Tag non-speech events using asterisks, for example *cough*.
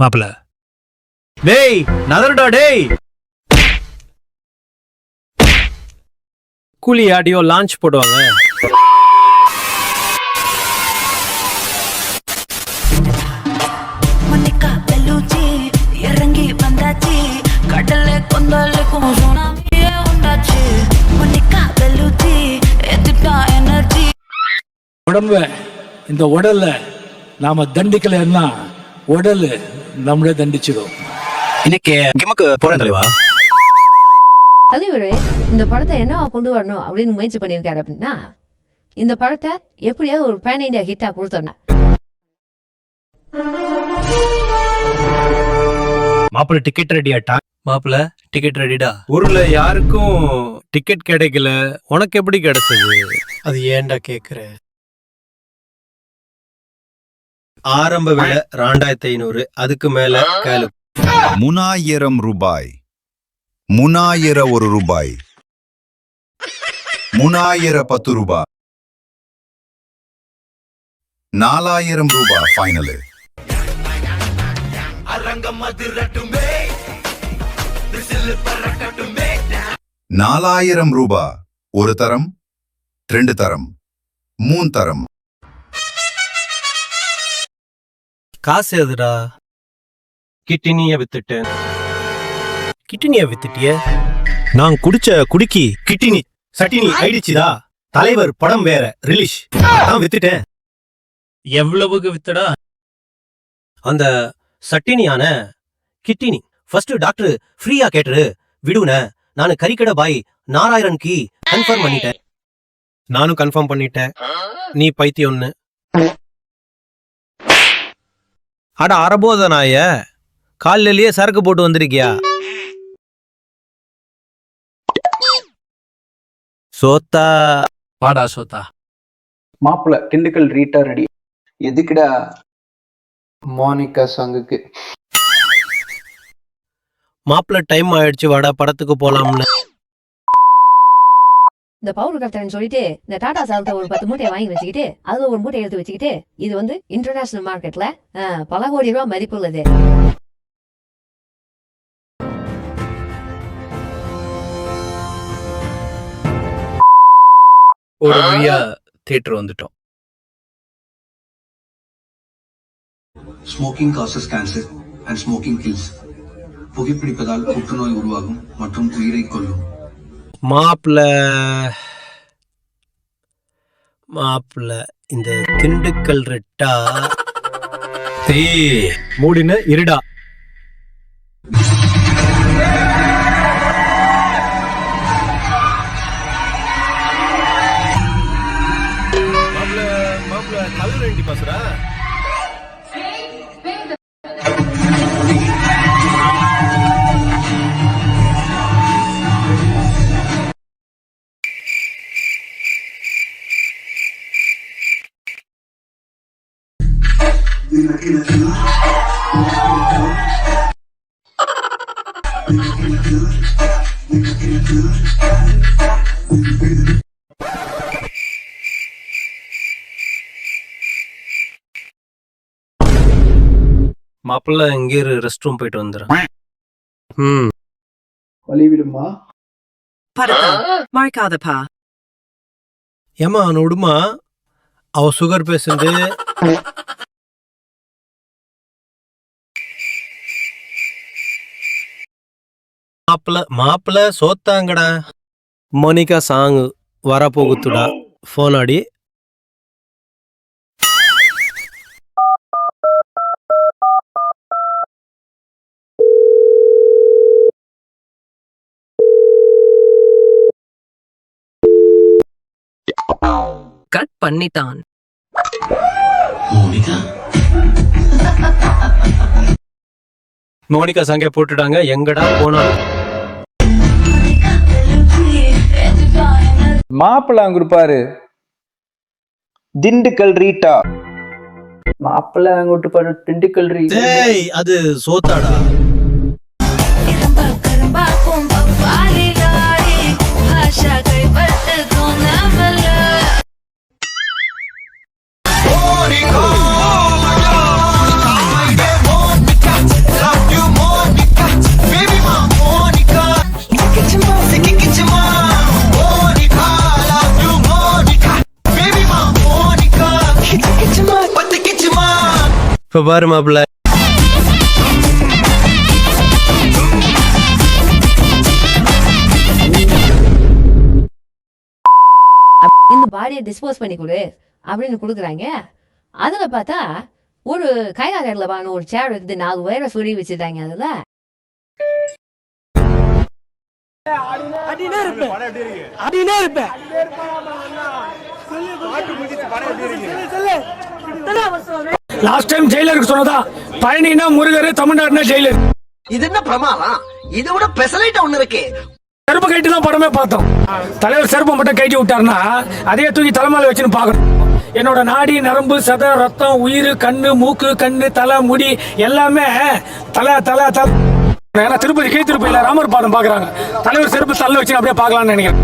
மாப்பிள. டேய் நதருடா டேய். கூலி ஆடியோ லான்ச் போடுவாங்க. மன்னிக்கா பெல்லூச்சி இறங்கி வந்தாச்சு. கடல்ல கொந்தளிக்கும் சுனாமியே உண்டாச்சு. மன்னிக்கா பெல்லூச்சி எதிர்த்தா எனர்ஜி. உடம்ப இந்த உடல்ல நாம தண்டிக்கலைன்னா உடல் நம்மளே தண்டிச்சிடும் இன்னைக்கு கிமக்கு போறேன் தலைவா. தலைவர் இந்த படத்தை என்னவா கொண்டு வரணும் அப்படின்னு முயற்சி பண்ணியிருக்காரு அப்படின்னா இந்த படத்தை எப்படியாவது ஒரு பேன் இண்டியா ஹிட்டா கொடுத்தோன்னா மாப்பிள டிக்கெட் ரெடியாட்டா மாப்பிள டிக்கெட் ரெடிடா ஊர்ல யாருக்கும் டிக்கெட் கிடைக்கல. உனக்கு எப்படி கிடைச்சது? அது ஏன்டா கேக்குற? ஆரம்ப விலை ரெண்டாயிரத்தி ஐநூறு அதுக்கு மேல கேளு. முனாயிரம் ரூபாய். முனாயிர ஒரு ரூபாய். முனாயிர பத்து ரூபாய். நாலாயிரம் ரூபாய் ஃபைனலு. நாலாயிரம் ரூபாய். ஒரு தரம் ரெண்டு தரம் மூணு தரம். காசு எதுடா? கிட்டினிய வித்துட்டேன். கிட்னிய வித்துட்டிய? நான் குடிச்ச குடிக்கி கிட்டினி சட்டினி ஆயிடுச்சுதா தலைவர் படம் வேற ரிலீஸ் நான் வித்துட்டேன். எவ்வளவுக்கு வித்தடா? அந்த சட்டினியான கிட்டினி. ஃபர்ஸ்ட் டாக்டர் ஃப்ரீயா கேட்டுரு விடுன. நான் கறிக்கடை பாய் நாராயணன் கி கன்ஃபார்ம் பண்ணிட்டேன். நானும் கன்ஃபார்ம் பண்ணிட்டேன். நீ பைத்தியம்னு அட அரபோத நாய காலிலேயே சரக்கு போட்டு வந்திருக்கியா? சோத்தா. வாடா சோதா மாப்பிள்ள திண்டுக்கல் ரீட்டா ரெடி எதுக்குடா? மோனிகா சாங்குக்கு மாப்பிள்ள டைம் ஆயிடுச்சு வாடா படத்துக்கு போலாம்னு. இந்த பவுடர் கட்டன்னு சொல்லிட்டு இந்த டாடா சாலத்தை ஒரு பத்து மூட்டையை வாங்கி வச்சுக்கிட்டு அதுல ஒரு மூட்டை எடுத்து வச்சுக்கிட்டு இது வந்து இன்டர்நேஷனல் மார்க்கெட்ல பல கோடி ரூபாய் மதிப்பு உள்ளது. ஒரு வழியா தியேட்டர் வந்துட்டோம். Smoking causes cancer and smoking kills புகைப்பிடிப்பதால் புற்றுநோய் உருவாகும் மற்றும் உயிரை கொல்லும். மாப்பிள்ள மாப்பிள்ள இந்த திண்டுக்கல் ரெட்டா தே மூடின இருடா. மாப்பிள்ள எங்கே ரெஸ்ட் ரூம் போயிட்டு வந்துடுறேன் ம். வழிவிடுமா? மறக்காதப்பா. ஏமா அவனை விடுமா? அவ சுகர் பேஷண்ட் *laughs* மாப்பிள மாப்பிள சோத்தாங்கடா. மோனிகா சாங் வரப்போகுத்துடா ஃபோன் ஆடி கட் பண்ணித்தான். மோனிகா. சாங்கே போட்டுட்டாங்க. எங்கடா போனா மாப்பிள்ள அங்க இருப்பாரு திண்டுக்கல் ரீட்டா. மாப்பிள்ள அங்கிட்டு பாரு திண்டுக்கல் ரீட்டா அது சோத்தாடா. இப்ப பாரு மாப்பிள்ள. இந்த பாடியை டிஸ்போஸ் பண்ணி கொடு அப்படின்னு கொடுக்குறாங்க. அதில் பார்த்தா ஒரு கைகாரில் வாங்கின ஒரு சேர் இருக்குது நாலு பேரை சொல்லி வச்சுட்டாங்க அதில் லாஸ்ட் டைம் ஜெயிலருக்கு சொன்னதா? பழனினா முருகர் தமிழ்நாடுனா ஜெயிலர். இது என்ன பிரமாதம்? இதை விட பெசலைட் ஒண்ணு இருக்கு. செருப்பு கைட்டு தான் படமே பார்த்தோம். தலைவர் செருப்பை மட்டும் கைட்டி விட்டாருன்னா அதே தூக்கி தலைமையில வச்சுன்னு பார்க்கணும். என்னோட நாடி நரம்பு சத ரத்தம் உயிர் கண்ணு மூக்கு கண்ணு தலை முடி எல்லாமே தலை தலை தலை. ஏன்னா திருப்பதி கீழ் திருப்பதியில ராமர் பாதம் பாக்குறாங்க தலைவர் செருப்பு தள்ள வச்சு அப்படியே பார்க்கலாம்னு நினைக்கிறேன்.